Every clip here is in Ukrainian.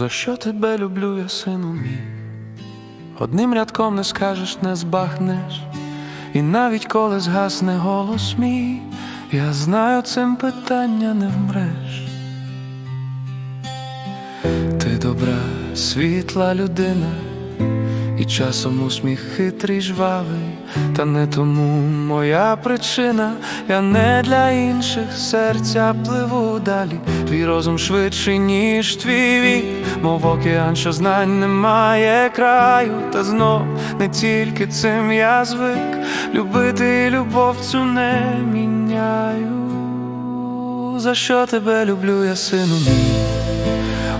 За що тебе люблю, я сину мій? Одним рядком не скажеш, не збагнеш, і навіть коли згасне голос мій, я знаю, цим питання не вмреш. Ти добра, світла людина, і часом усміх хитрий жвавий, та не тому моя причина, я не для інших серця пливу далі. Твій розум швидший, ніж твій вік, мов океан, що знань немає краю, та знов не тільки цим я звик, любити і любов цю не міняю. За що тебе люблю, я сину мій?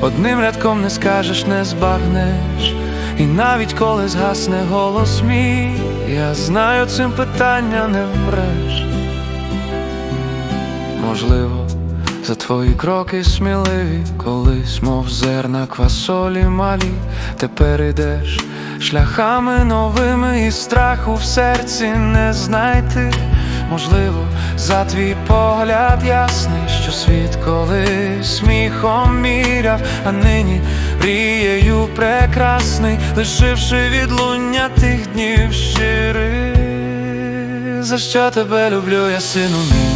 Одним рядком не скажеш, не збагнеш, і навіть коли згасне голос мій, я знаю, цим питання не вмреш. Можливо, за твої кроки сміливі, колись, мов зерна квасолі малі, тепер ідеш шляхами новими, і страху в серці не знайти. Можливо, за твій погляд ясний, що світ колись сміхом міряв, а нині мрією прекрасний, лишивши відлуння тих днів щирих. За що тебе люблю, я сину мій?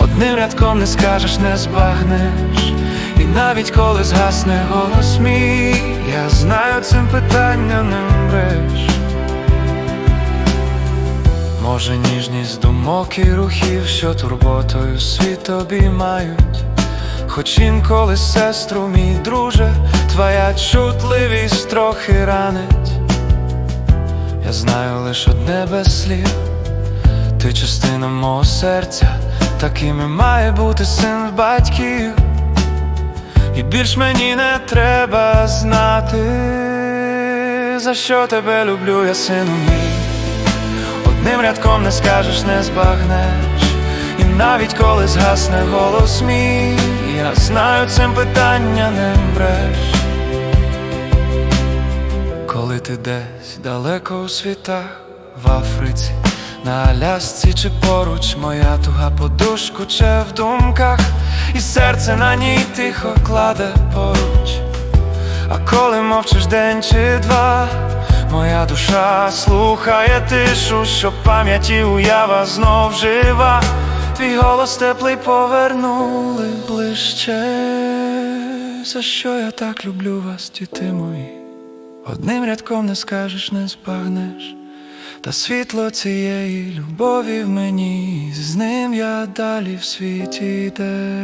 Одним рядком не скажеш, не збагнеш, і навіть коли згасне голос мій, я знаю, цим питання не вмреш. Може, ніжність думок і рухів, що турботою світ обіймають. Хоч інколи, сестру, мій друже, твоя чутливість трохи ранить. Я знаю лиш одне без слів, ти частина мого серця, таким і має бути син батьків. І більш мені не треба знати, за що тебе люблю, я сину мій. Одним рядком не скажеш, не збагнеш, і навіть коли згасне голос мій, я знаю, цим питання не вмреш. Ти десь далеко у світах, в Африці, на Алясці чи поруч, моя туга подушку чи в думках, і серце на ній тихо кладе поруч. А коли мовчиш день чи два, моя душа слухає тишу, що пам'яті уява знов жива. Твій голос теплий повернули ближче. За що я так люблю вас, діти мої? Одним рядком не скажеш, не збагнеш. Та світло цієї любові в мені, з ним я далі в світі йде.